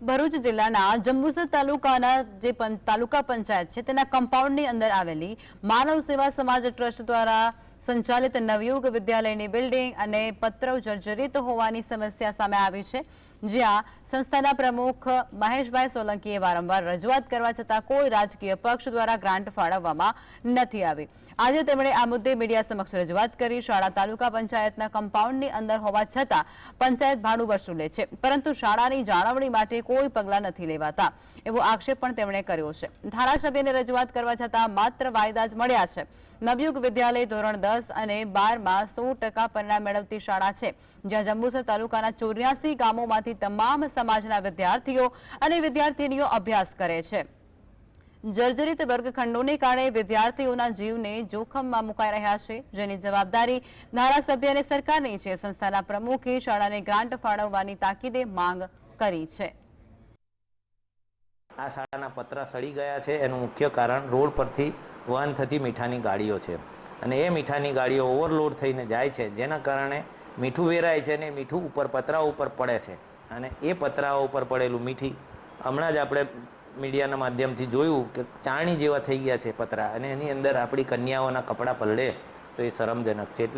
ભરૂચ જિલ્લાના જંબુસર તાલુકાના જે તાલુકા પંચાયત છે, તેના કમ્પાઉન્ડની અંદર આવેલી માનવ સેવા સમાજ ટ્રસ્ટ દ્વારા સંચાલિત નવયુગ વિદ્યાલયની બિલ્ડિંગ અને પત્રો જર્જરિત હોવાની સમસ્યા સામે આવી છે. જ્યાં સંસ્થાના પ્રમુખ મહેશભાઈ સોલંકીએ વારંવાર રજૂઆત કરવા છતાં કોઈ રાજકીય પક્ષ દ્વારા ગ્રાન્ટ ફાળવવામાં નથી આવી. આજે તેમણે આ મુદ્દે મીડિયા સમક્ષ રજૂઆત કરી. શાળા તાલુકા પંચાયતના કમ્પાઉન્ડની અંદર હોવા છતાં પંચાયત ભાડું વસૂલે છે. પરંતુ શાળાની જાળવણી માટે કોઈ પગલાં નથી લેવાતા એવો આક્ષેપ પણ તેમણે કર્યો છે. ધારાસભ્યને રજૂઆત કરવા છતાં માત્ર વાયદા જ મળ્યા છે. નવયુગ વિદ્યાલય ધોરણ દસ અને બારમાં સો ટકા પરિણામ મેળવતી શાળા છે, જ્યાં જંબુસર તાલુકાના ચોર્યાસી ગામોમાંથી તમામ સમાજના વિદ્યાર્થીઓ અને વિદ્યાર્થીનીઓ અભ્યાસ કરે છે. જર્જરિત વર્ગખંડોને કારણે વિદ્યાર્થીઓના જીવને જોખમમાં મુકાઈ રહ્યા છે. જેની જવાબદારી ધારાસભ્ય અને સરકારની છે. સંસ્થાના પ્રમુખે શાળાને ગ્રાન્ટ ફાળવવાની તાકીદે માંગ કરી છે. આ શાળાના પતરા સડી ગયા છે. એનું મુખ્ય કારણ રોડ પરથી વહન થતી મીઠાની ગાડીઓ છે. અને એ મીઠાની ગાડીઓ ઓવરલોડ થઈને જાય છે, જેના કારણે મીઠું વેરાય છે અને મીઠું ઉપર પતરા ઉપર પડે છે. અને એ પતરાઓ ઉપર પડેલું મીઠી હમણાં જ આપણે મીડિયાના માધ્યમથી જોયું કે ચાણી જેવા થઈ ગયા છે પતરા અને એની અંદર આપણી કન્યાઓના કપડાં પલળે, તો એ શરમજનક છે.